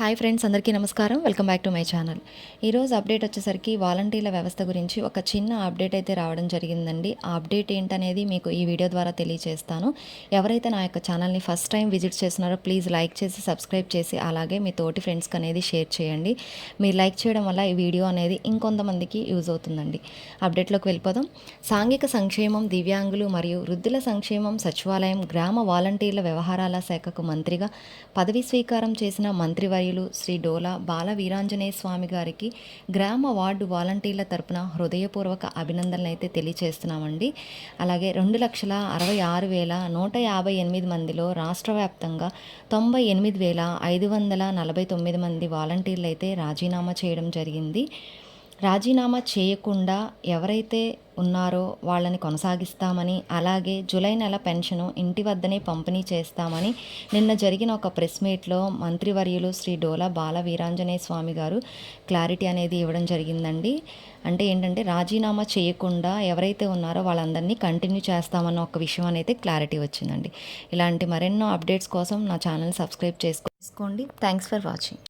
Hi friends అందరికీ నమస్కారం. Welcome back to my channel. ఈరోజు అప్డేట్ వచ్చేసరికి వాలంటీర్ల వ్యవస్థ గురించి ఒక చిన్న అప్డేట్ అయితే రావడం జరిగిందండి. ఆ అప్డేట్ ఏంటనేది మీకు ఈ వీడియో ద్వారా తెలియజేస్తాను ఎవరైతే నా యొక్క ఛానల్ని ఫస్ట్ టైం విజిట్ చేస్తున్నారో ప్లీజ్ లైక్ చేసి సబ్స్క్రైబ్ చేసి అలాగే మీ తోటి ఫ్రెండ్స్కి అనేది షేర్ చేయండి. మీరు లైక్ చేయడం వల్ల ఈ వీడియో అనేది ఇంకొంతమందికి యూజ్ అవుతుందండి. అప్డేట్లోకి వెళ్ళిపోదాం. సాంఘిక సంక్షేమం దివ్యాంగులు మరియు వృద్ధుల సంక్షేమం సచివాలయం గ్రామ వాలంటీర్ల వ్యవహారాల శాఖకు మంత్రిగా పదవి స్వీకారం చేసిన మంత్రివర్యులు శ్రీ డోలా బాల వీరాంజనేయ స్వామి గారికి గ్రామ వార్డు వాలంటీర్ల తరపున హృదయపూర్వక అభినందనలు అయితే తెలియచేస్తున్నామండి. అలాగే రెండు లక్షల అరవై ఆరు వేల నూట యాభై ఎనిమిది మందిలో రాష్ట్ర వ్యాప్తంగా తొంభై ఎనిమిది వేల ఐదు వందల నలభై తొమ్మిది మంది వాలంటీర్లు అయితే రాజీనామా చేయడం జరిగింది. రాజీనామా చేయకుండా ఎవరైతే ఉన్నారో వాళ్ళని కొనసాగిస్తామని అలాగే జూలై నెల పెన్షను ఇంటి వద్దనే పంపిణీ చేస్తామని నిన్న జరిగిన ఒక ప్రెస్ మీట్లో మంత్రివర్యులు శ్రీ డోలా బాల వీరాంజనేయ స్వామి గారు క్లారిటీ అనేది ఇవ్వడం జరిగిందండి. అంటే ఏంటంటే రాజీనామా చేయకుండా ఎవరైతే ఉన్నారో వాళ్ళందరినీ కంటిన్యూ చేస్తామన్న ఒక విషయం అనేది క్లారిటీ వచ్చిందండి. ఇలాంటి మరెన్నో అప్డేట్స్ కోసం నా ఛానల్ సబ్స్క్రైబ్ చేసుకోండి. Thanks for watching.